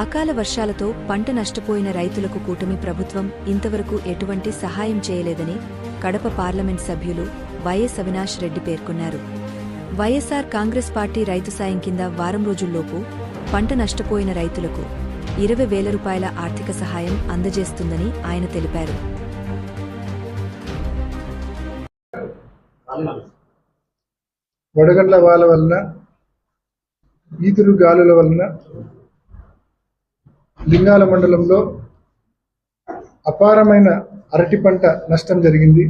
అకాల వర్షాలతో పంట నష్టపోయిన రైతులకు కూటమి ప్రభుత్వం ఇంతవరకు ఎటువంటి సహాయం చేయలేదని కడప పార్లమెంట్ సభ్యులు వైఎస్ అవినాష్ రెడ్డి పేర్కొన్నారు. వైఎస్సార్ కాంగ్రెస్ పార్టీ రైతు సాయం కింద వారం రోజుల్లోపు పంట నష్టపోయిన రైతులకు ఇరవై వేల రూపాయల ఆర్థిక సహాయం అందజేస్తుందని ఆయన తెలిపారు. వడగండ్ల వాళ్ళ వలన ఈదురు గాలుల వలన లింగాల మండలంలో అపారమైన అరటి పంట నష్టం జరిగింది.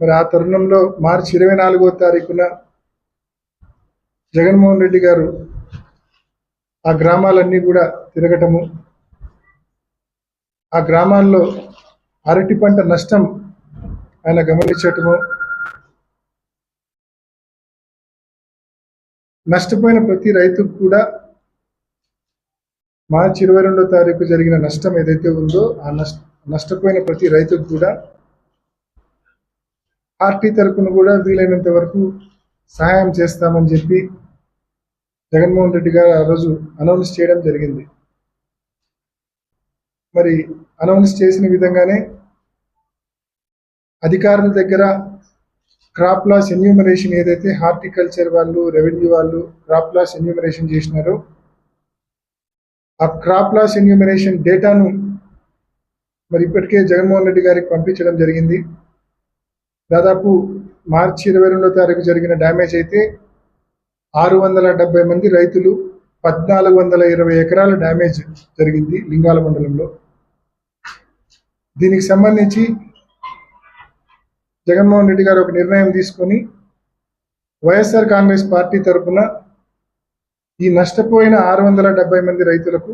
మరి ఆ తరుణంలో మార్చి ఇరవై నాలుగో తారీఖున జగన్మోహన్ రెడ్డి గారు ఆ గ్రామాలన్నీ కూడా తిరగటము ఆ గ్రామాల్లో అరటి పంట నష్టం ఆయన గమనించటము నష్టపోయిన ప్రతి రైతుకు కూడా మార్చి ఇరవై రెండో తారీఖు జరిగిన నష్టం ఏదైతే ఉందో ఆ నష్ట నష్టపోయిన ప్రతి రైతుకు కూడా పార్టీ తరఫున కూడా వీలైనంత వరకు సహాయం చేస్తామని చెప్పి జగన్మోహన్ రెడ్డి గారు ఆ రోజు అనౌన్స్ చేయడం జరిగింది. మరి అనౌన్స్ చేసిన విధంగానే అధికారుల దగ్గర క్రాప్ లాస్ ఎన్యూమరేషన్ ఏదైతే హార్టికల్చర్ వాళ్ళు రెవెన్యూ వాళ్ళు క్రాప్ లాస్ ఎన్యూమరేషన్ చేసినారో ఆ క్రాప్ లాస్ ఎన్యూమరేషన్ డేటాను మరి ఇప్పటికే జగన్మోహన్ రెడ్డి గారికి పంపించడం జరిగింది. దాదాపు మార్చి ఇరవై రెండో తారీఖు జరిగిన డ్యామేజ్ అయితే ఆరు వందల డెబ్బై మంది రైతులు పద్నాలుగు వందల ఇరవై ఎకరాల డ్యామేజ్ జరిగింది లింగాల మండలంలో. దీనికి సంబంధించి జగన్మోహన్ రెడ్డి గారు ఒక నిర్ణయం తీసుకొని వైఎస్ఆర్ కాంగ్రెస్ పార్టీ తరఫున ఈ నష్టపోయిన ఆరు వందల డెబ్బై మంది రైతులకు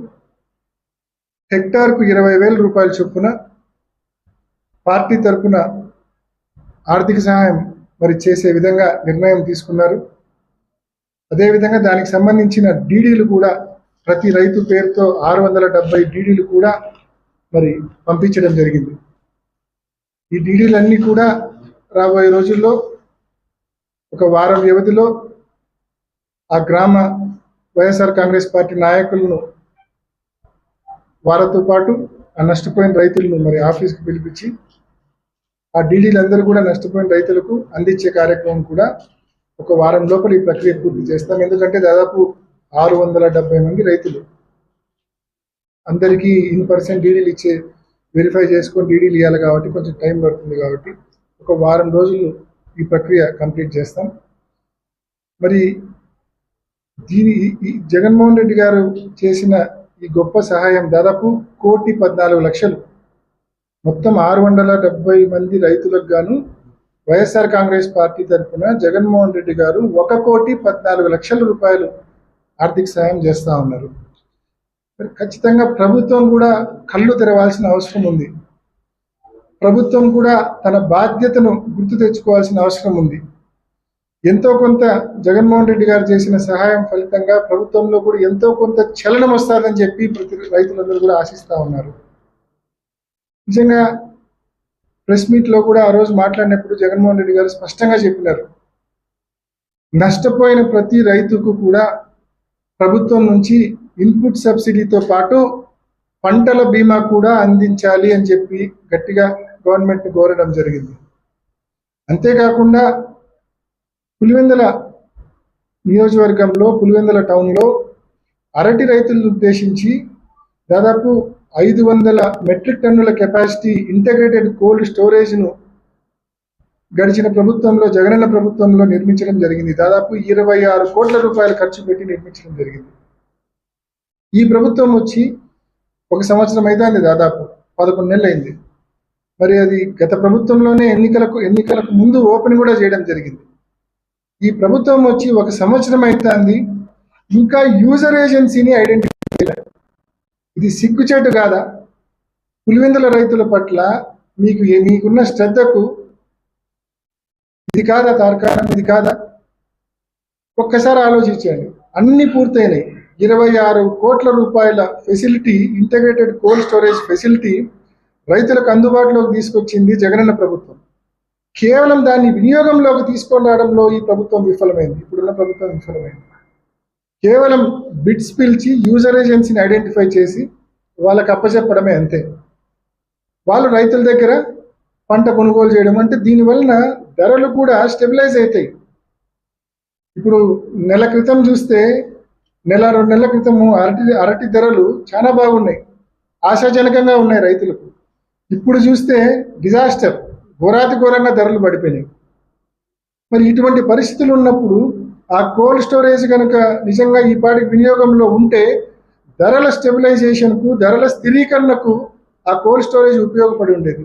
హెక్టార్కు ఇరవై వేల రూపాయల చొప్పున పార్టీ తరఫున ఆర్థిక సహాయం మరి చేసే విధంగా నిర్ణయం తీసుకున్నారు. అదేవిధంగా దానికి సంబంధించిన డీడీలు కూడా ప్రతి రైతు పేరుతో ఆరు వందల డెబ్బై డీడీలు కూడా మరి పంపించడం జరిగింది. ఈ డీడీలన్నీ కూడా రాబోయే రోజుల్లో ఒక వారం వ్యవధిలో ఆ గ్రామ వైఎస్ఆర్ కాంగ్రెస్ పార్టీ నాయకులను వారితో పాటు ఆ నష్టపోయిన రైతులను మరి ఆఫీస్కి పిలిపించి ఆ డీడీలందరూ కూడా నష్టపోయిన రైతులకు అందించే కార్యక్రమం కూడా ఒక వారం లోపల ఈ ప్రక్రియ పూర్తి చేస్తాం. ఎందుకంటే దాదాపు ఆరు వందల డెబ్బై మంది రైతులు అందరికీ ఇన్ పర్సెంట్ డీడీలు ఇచ్చే వెరిఫై చేసుకొని డీడీలు ఇవ్వాలి కాబట్టి కొంచెం టైం పడుతుంది కాబట్టి ఒక వారం రోజులు ఈ ప్రక్రియ కంప్లీట్ చేస్తాం. మరి దీని ఈ- జగన్మోహన్ రెడ్డి గారు చేసిన ఈ గొప్ప సహాయం దాదాపు కోటి పద్నాలుగు లక్షలు. మొత్తం ఆరు వందల డెబ్బై మంది రైతులకు గాను వైఎస్ఆర్ కాంగ్రెస్ పార్టీ తరఫున జగన్మోహన్ రెడ్డి గారు ఒక కోటి పద్నాలుగు లక్షల రూపాయలు ఆర్థిక సహాయం చేస్తా ఉన్నారు. మరి ఖచ్చితంగా ప్రభుత్వం కూడా కళ్ళు తెరవాల్సిన అవసరం ఉంది. ప్రభుత్వం కూడా తన బాధ్యతను గుర్తు తెచ్చుకోవాల్సిన అవసరం ఉంది. ఎంతో కొంత జగన్మోహన్ రెడ్డి గారు చేసిన సహాయం ఫలితంగా ప్రభుత్వంలో కూడా ఎంతో కొంత చలనం వస్తుందని చెప్పి ప్రతి రైతులందరూ కూడా ఆశిస్తూ ఉన్నారు. నిజంగా ప్రెస్ మీట్లో కూడా ఆ రోజు మాట్లాడినప్పుడు జగన్మోహన్ రెడ్డి గారు స్పష్టంగా చెప్పినారు. నష్టపోయిన ప్రతి రైతుకు కూడా ప్రభుత్వం నుంచి ఇన్పుట్ సబ్సిడీతో పాటు పంటల బీమా కూడా అందించాలి అని చెప్పి గట్టిగా గవర్నమెంట్ కోరడం జరిగింది. అంతేకాకుండా పులివెందుల నియోజకవర్గంలో పులివెందుల టౌన్లో అరటి రైతులను ఉద్దేశించి దాదాపు ఐదు వందల మెట్రిక్ టన్నుల కెపాసిటీ ఇంటగ్రేటెడ్ కోల్డ్ స్టోరేజ్ను గడిచిన ప్రభుత్వంలో జగనన్న ప్రభుత్వంలో నిర్మించడం జరిగింది. దాదాపు ఇరవై ఆరు కోట్ల రూపాయలు ఖర్చు పెట్టి నిర్మించడం జరిగింది. ఈ ప్రభుత్వం వచ్చి ఒక సంవత్సరం అయితే దాదాపు పదకొండు నెలలు అయింది. మరి అది గత ప్రభుత్వంలోనే ఎన్నికలకు ఎన్నికలకు ముందు ఓపెన్ కూడా చేయడం జరిగింది. ఈ ప్రభుత్వం వచ్చి ఒక సంవత్సరం అవుతుంది ఇంకా యూజర్ ఏజెన్సీని ఐడెంటిఫై చేయలేదు ఇది సిగ్గుచేటు కాదా? పులివెందుల రైతుల పట్ల మీకు మీకున్న శ్రద్ధకు ఇది కాదా తార్కాణం? ఇది కాదా? ఒక్కసారి ఆలోచించండి. అన్ని పూర్తయినాయి. ఇరవై ఆరు కోట్ల రూపాయల facility integrated cold storage facility రైతులకు అందుబాటులోకి తీసుకొచ్చింది జగనన్న ప్రభుత్వం. కేవలం దాన్ని వినియోగంలోకి తీసుకురావడంలో ఈ ప్రభుత్వం విఫలమైంది. ఇప్పుడున్న ప్రభుత్వం విఫలమైంది. కేవలం బిట్స్ పిలిచి యూజర్ ఏజెన్సీని ఐడెంటిఫై చేసి వాళ్ళకి అప్పచెప్పడమే అంతే. వాళ్ళు రైతుల దగ్గర పంట కొనుగోలు చేయడం అంటే దీనివలన ధరలు కూడా స్టెబిలైజ్ అవుతాయి. ఇప్పుడు నెల క్రితం చూస్తే నెల రెండు నెలల క్రితము అరటి అరటి ధరలు చాలా బాగున్నాయి. ఆశాజనకంగా ఉన్నాయి రైతులకు. ఇప్పుడు చూస్తే డిజాస్టర్ ఘోరాతి ఘోరంగా ధరలు పడిపోయినాయి. మరి ఇటువంటి పరిస్థితులు ఉన్నప్పుడు ఆ కోల్డ్ స్టోరేజ్ కనుక నిజంగా ఈ పాటి వినియోగంలో ఉంటే ధరల స్టెబిలైజేషన్కు ధరల స్థిరీకరణకు ఆ కోల్డ్ స్టోరేజ్ ఉపయోగపడి ఉండేది.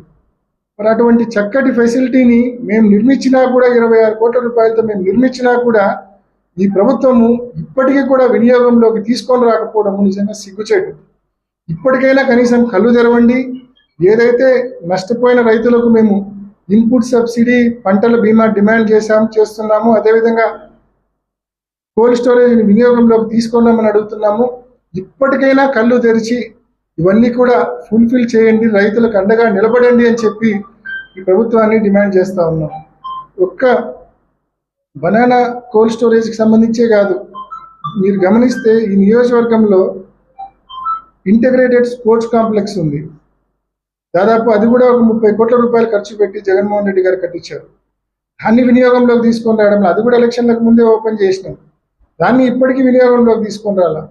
మరి అటువంటి చక్కటి ఫెసిలిటీని మేము నిర్మించినా కూడా ఇరవై ఆరు కోట్ల రూపాయలతో మేము నిర్మించినా కూడా ఈ ప్రభుత్వము ఇప్పటికీ కూడా వినియోగంలోకి తీసుకొని రాకపోవడము నిజంగా సిగ్గుచేటు. ఇప్పటికైనా కనీసం కళ్ళు తెరవండి. ఏదైతే నష్టపోయిన రైతులకు మేము ఇన్పుట్ సబ్సిడీ పంటల బీమా డిమాండ్ చేశాము చేస్తున్నాము. అదేవిధంగా కోల్డ్ స్టోరేజ్ వినియోగంలోకి తీసుకున్నామని అడుగుతున్నాము. ఇప్పటికైనా కళ్ళు తెరిచి ఇవన్నీ కూడా ఫుల్ఫిల్ చేయండి రైతులకు అండగా నిలబడండి అని చెప్పి ఈ ప్రభుత్వాన్ని డిమాండ్ చేస్తా ఉన్నాం. ఒక్క బనానా కోల్డ్ స్టోరేజ్కి సంబంధించే కాదు. మీరు గమనిస్తే ఈ నియోజకవర్గంలో ఇంటిగ్రేటెడ్ స్పోర్ట్స్ కాంప్లెక్స్ ఉంది. దాదాపు అది కూడా ఒక ముప్పై కోట్ల రూపాయలు ఖర్చు పెట్టి జగన్మోహన్ రెడ్డి గారు కట్టించారు. దాన్ని వినియోగంలోకి తీసుకొని రావడంలో అది కూడా ఎలక్షన్లకు ముందే ఓపెన్ చేసినాం. దాన్ని ఇప్పటికీ వినియోగంలోకి తీసుకొని రాలా?